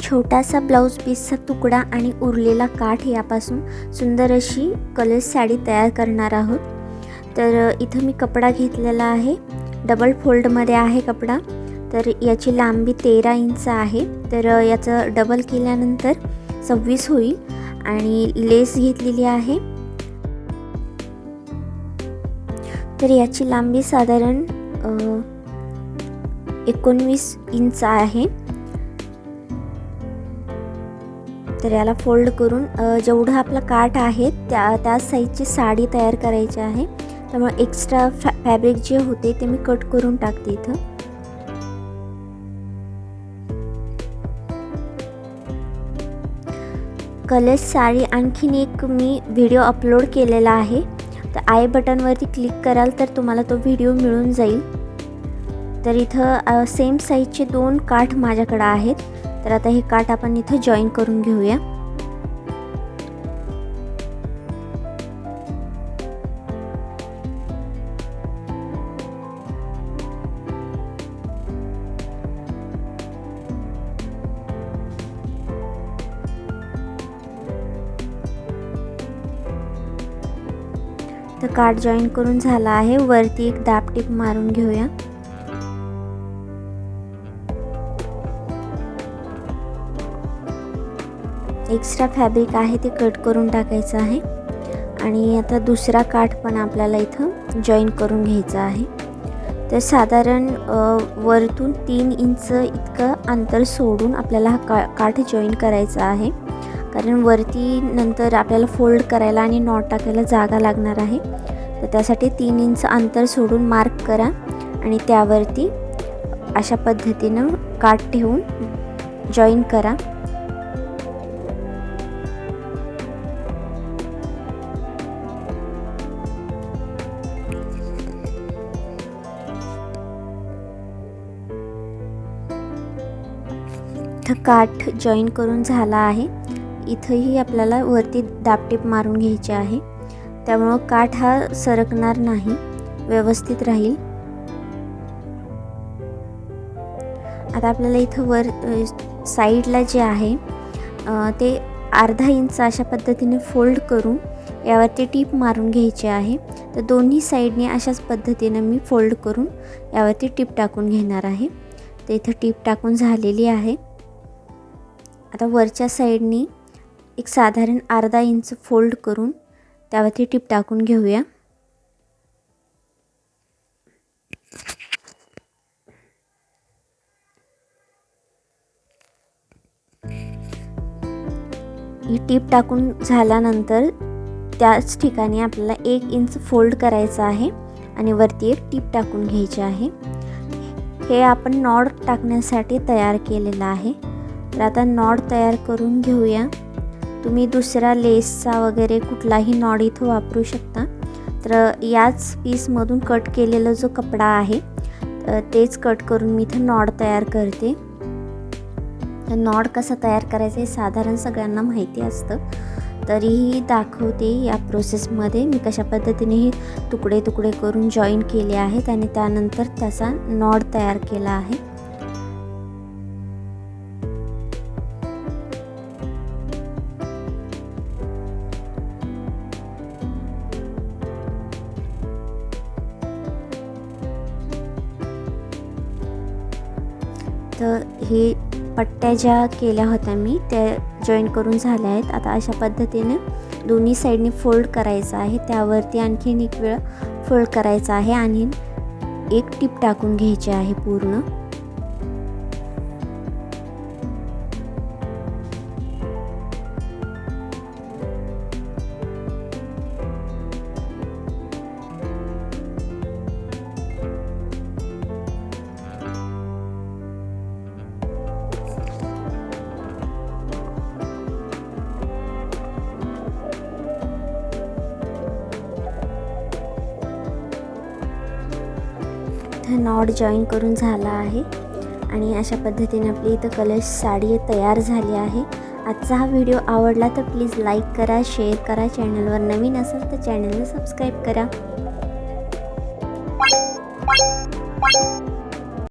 छोटासा ब्लाऊज पीसचा तुकडा आणि उरलेला काठ यापासून सुंदर अशी कलर्स साडी तयार करणार आहोत. तर इथं मी कपडा घेतलेला आहे. डबल फोल्डमध्ये आहे कपडा. तर याची लांबी तेरा इंच आहे. तर याचं डबल केल्यानंतर सव्वीस होईल आणि लेस घेतलेली आहे. तर याची लांबी साधारण एकोणवीस इंच आहे. तर याला फोल्ड करून जेवढं आपलं काठ आहे त्या त्या साईजची साडी तयार करायची आहे. त्यामुळे एक्स्ट्रा फॅ फॅब्रिक जे होते ते मी कट करून टाकते इथं. कलर्स साडी आणखीन एक मी व्हिडिओ अपलोड केलेला आहे. तर आय बटनवरती क्लिक कराल तर तुम्हाला तो व्हिडिओ मिळून जाईल. तर इथं सेम साईजचे दोन काठ माझ्याकडं आहेत. तर आता हे काठ आपण इथं जॉईन करून घेऊया. तर काठ जॉईन करून झाला आहे. वरती एक दाबटीप मारून घेऊया. एक्स्ट्रा फॅब्रिक आहे ते कट करून टाकायचं आहे. आणि आता दुसरा काठ पण आपल्याला इथं जॉईन करून घ्यायचा आहे. तर साधारण वरतून तीन इंच इतकं अंतर सोडून आपल्याला हा का काठ जॉईन करायचा आहे. कारण वरती नंतर आपल्याला फोल्ड करायला आणि नॉट टाकायला जागा लागणार आहे. तर त्यासाठी तीन इंच अंतर सोडून मार्क करा आणि त्यावरती अशा पद्धतीनं काठ ठेवून जॉईन करा. इथं काठ जॉईन करून झाला आहे. इथंही आपल्याला वरती दापटीप मारून घ्यायची आहे. त्यामुळं काठ हा सरकणार नाही. व्यवस्थित राहील. आता आपल्याला इथं वर साईडला जे आहे ते अर्धा इंच अशा पद्धतीने फोल्ड करून यावरती टीप मारून घ्यायची आहे. तर दोन्ही साईडने अशाच पद्धतीनं मी फोल्ड करून यावरती टीप टाकून घेणार आहे. तर इथं टीप टाकून झालेली आहे. आता वरच्या साईडनी एक साधारण अर्धा इंच फोल्ड करून त्यावरती टीप टाकून घेऊया. ही टीप टाकून झाल्यानंतर त्याच ठिकाणी आपल्याला एक इंच फोल्ड करायचं आहे आणि वरती एक टीप टाकून घ्यायची आहे. हे आपण नॉड टाकण्यासाठी तयार केलेलं आहे. तर आता नॉड तयार करून घेऊया. तुम्ही दुसरा लेसचा वगैरे कुठलाही नॉड इथं वापरू शकता. तर याच पीसमधून कट केलेला जो कपडा आहे तेच कट करून मी इथं नॉड तयार करते. तर नॉड कसा तयार करायचं हे साधारण सगळ्यांना माहिती असतं. तरीही दाखवते या प्रोसेसमध्ये मी कशा पद्धतीने हे तुकडे तुकडे करून जॉईन केले आहेत आणि त्यानंतर त्याचा नॉड तयार केला आहे. तर हे पट्ट्या ज्या केल्या होत्या मी त्या जॉईन करून झाल्या आहेत. आता अशा पद्धतीने दोन्ही साईडने फोल्ड करायचं आहे. त्यावरती आणखीन एक वेळ फोल्ड करायचा आहे आणि एक टीप टाकून घ्यायची आहे पूर्ण. इथं नॉट जॉईन करून झाला आहे आणि अशा पद्धतीने आपली इथं कलर साडी तयार झाली आहे. आजचा हा व्हिडिओ आवडला तर प्लीज लाईक करा शेअर करा चॅनलवर नवीन असेल तर चॅनलला सबस्क्राईब करा.